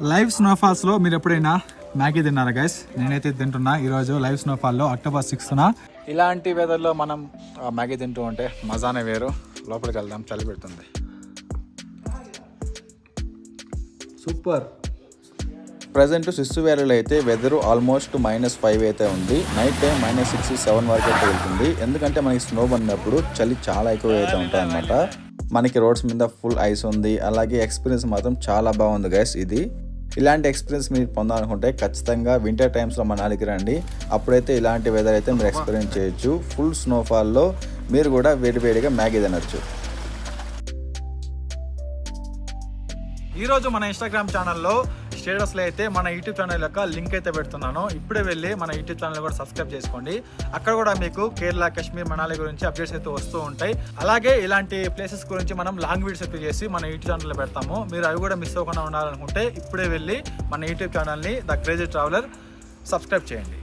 Live స్నోఫాల్స్లో మీరు ఎప్పుడైనా Maggi తిన్నారా గైస్ నేనైతే తింటున్నా. ఈరోజు లైవ్ స్నోఫాల్లో అక్టోబర్ సిక్స్త్న ఇలాంటి వెదర్లో మనం మ్యాగీ తింటూ ఉంటే మజానే వేరు. లోపలికి వెళ్దాం చలి పెడుతుంది. సూపర్. ప్రజెంట్ సిస్సు వ్యాలీలో అయితే వెదర్ ఆల్మోస్ట్ మైనస్ ఫైవ్ అయితే ఉంది. Night time minus six seven వరకు అయితే వెళ్తుంది. ఎందుకంటే మనకి స్నో పడినప్పుడు చలి చాలా ఎక్కువ అయితే ఉంటుంది అనమాట మనకి రోడ్స్ మీద ఫుల్ ఐస్ ఉంది. అలాగే ఎక్స్పీరియన్స్ మాత్రం చాలా బాగుంది గైస్ ఇది. ఇలాంటి ఎక్స్పీరియన్స్ మీరు పొందాలనుకుంటే ఖచ్చితంగా వింటర్ టైమ్స్లో మనాలికి రండి. అప్పుడైతే ఇలాంటి వెదర్ అయితే మీరు ఎక్స్పీరియన్స్ చేయొచ్చు. ఫుల్ స్నోఫాల్లో మీరు కూడా వేడివేడిగా మ్యాగీ తినొచ్చు. ఈరోజు మన ఇన్స్టాగ్రామ్ ఛానల్లో స్టేటస్లో అయితే మన యూట్యూబ్ ఛానల్ యొక్క లింక్ అయితే పెడుతున్నాను. ఇప్పుడే వెళ్ళి మన యూట్యూబ్ ఛానల్ కూడా సబ్స్క్రైబ్ చేసుకోండి. అక్కడ కూడా మీకు కేరళ కాశ్మీర్ మనాలి గురించి అప్డేట్స్ అయితే వస్తూ ఉంటాయి. అలాగే ఇలాంటి ప్లేసెస్ గురించి మనం లాంగ్ వీడియోస్ అయితే చేసి మన యూట్యూబ్ ఛానల్లో పెడతాము. మీరు అవి కూడా మిస్ అవ్వకుండా ఉండాలనుకుంటే ఇప్పుడే వెళ్ళి మన యూట్యూబ్ ఛానల్ని ద క్రేజీ ట్రావెలర్ సబ్స్క్రైబ్ చేయండి.